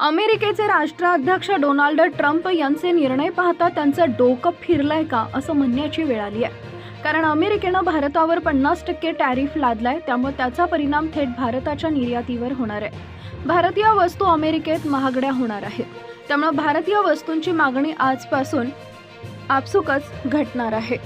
अमेरिकेचे राष्ट्राध्यक्ष Donald Trump यांचे निर्णय पाहता त्यांचं डोकं फिरलंय का असं म्हणण्याची वेळ आली आहे. कारण अमेरिकेनं भारतावर पन्नास टक्के टॅरिफ लादलाय त्यामुळे त्याचा परिणाम थेट भारताच्या निर्यातीवर होणार आहे. भारतीय वस्तू अमेरिकेत महागड्या होणार आहेत. त्यामुळे भारतीय वस्तूंची मागणी आजपासून आपसुकच घटणार आहे.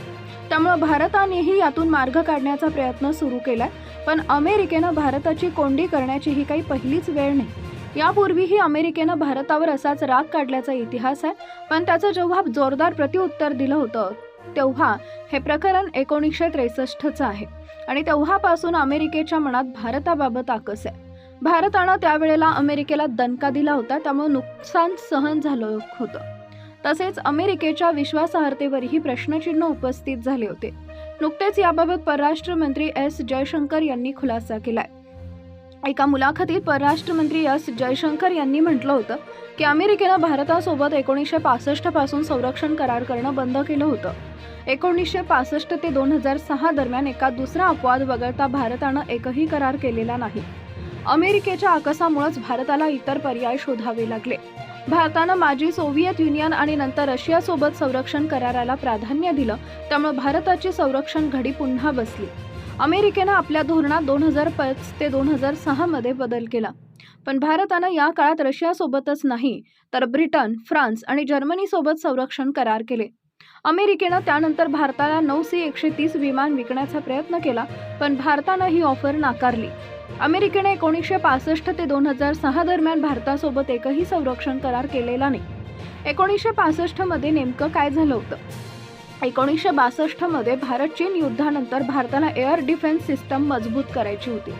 त्यामुळे भारतानेही यातून मार्ग काढण्याचा प्रयत्न सुरू केलाय पण अमेरिकेनं भारताची कोंडी करण्याची ही काही पहिलीच वेळ नाही. यापूर्वीही अमेरिकेनं भारतावर असाच राग काढल्याचा इतिहास आहे पण त्याचं जेव्हा जोरदार प्रत्युत्तर दिलं होतं तेव्हा हे प्रकरण एकोणीसशे त्रेसष्टचं आहे. आणि तेव्हापासून अमेरिकेच्या मनात भारताबाबत आकस आहे. भारतानं त्यावेळेला अमेरिकेला दणका दिला होता त्यामुळे नुकसान सहन झालं होतं. तसेच अमेरिकेच्या विश्वासार्हतेवरही प्रश्नचिन्ह उपस्थित झाले होते. नुकतेच याबाबत परराष्ट्र मंत्री एस जयशंकर यांनी खुलासा केलाय. एका मुलाखतीत परराष्ट्र मंत्री एस. जयशंकर यांनी म्हटलं होतं की अमेरिकेनं भारतासोबत एकोणीसशे पासष्टपासून संरक्षण करार करणं बंद केलं होतं. एकोणीसशे पासष्ट ते दोन हजार सहा दरम्यान एका दुसरा अपवाद वगळता भारतानं एकही करार केलेला नाही. अमेरिकेच्या आकसामुळेच भारताला इतर पर्याय शोधावे लागले. भारतानं माजी सोव्हिएत युनियन आणि नंतर रशियासोबत संरक्षण कराराला प्राधान्य दिलं त्यामुळे भारताची संरक्षण घडी पुन्हा बसली. अमेरिकेनं आपल्या धोरणात दोन हजार पाच ते दोन हजार सहामध्ये बदल केला. पण भारतानं या काळात रशियासोबतच नाही तर ब्रिटन फ्रान्स आणि जर्मनीसोबत संरक्षण करार केले. अमेरिकेनं त्यानंतर भारताला नऊ सी एकशे तीस विमान विकण्याचा प्रयत्न केला पण भारतानं ही ऑफर नाकारली. अमेरिकेने एकोणीसशे पासष्ट ते दोन हजार सहा दरम्यान भारतासोबत एकही संरक्षण करार केलेला नाही. एकोणीसशे पासष्टमध्ये नेमकं काय झालं होतं? एकोणीसशे बासष्टमध्ये भारत चीन युद्धानंतर भारताला एअर डिफेन्स सिस्टम मजबूत करायची होती.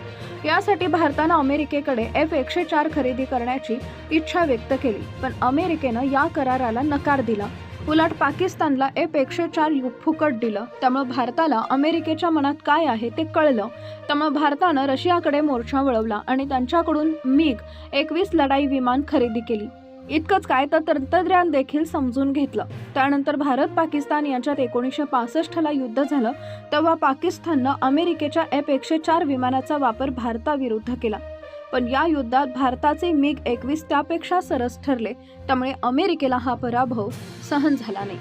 यासाठी भारतानं अमेरिकेकडे एफ एकशे चार खरेदी करण्याची इच्छा व्यक्त केली पण अमेरिकेनं या कराराला नकार दिला. उलट पाकिस्तानला एफ एकशे चार फुकट दिलं. त्यामुळे भारताला अमेरिकेच्या मनात काय आहे ते कळलं. त्यामुळे भारतानं रशियाकडे मोर्चा वळवला आणि त्यांच्याकडून मिग एकवीस लढाई विमान खरेदी केली. इतकंच काय तर तंत्रज्ञान देखील समजून घेतलं. त्यानंतर भारत पाकिस्तान यांच्यात एकोणीसशे पासष्टला युद्ध झालं. तेव्हा पाकिस्ताननं अमेरिकेच्या एफ एकशे चार विमानाचा वापर भारताविरुद्ध केला. पण या युद्धात भारताचे मिग एकवीस त्यापेक्षा सरस ठरले. त्यामुळे अमेरिकेला हा पराभव सहन झाला नाही.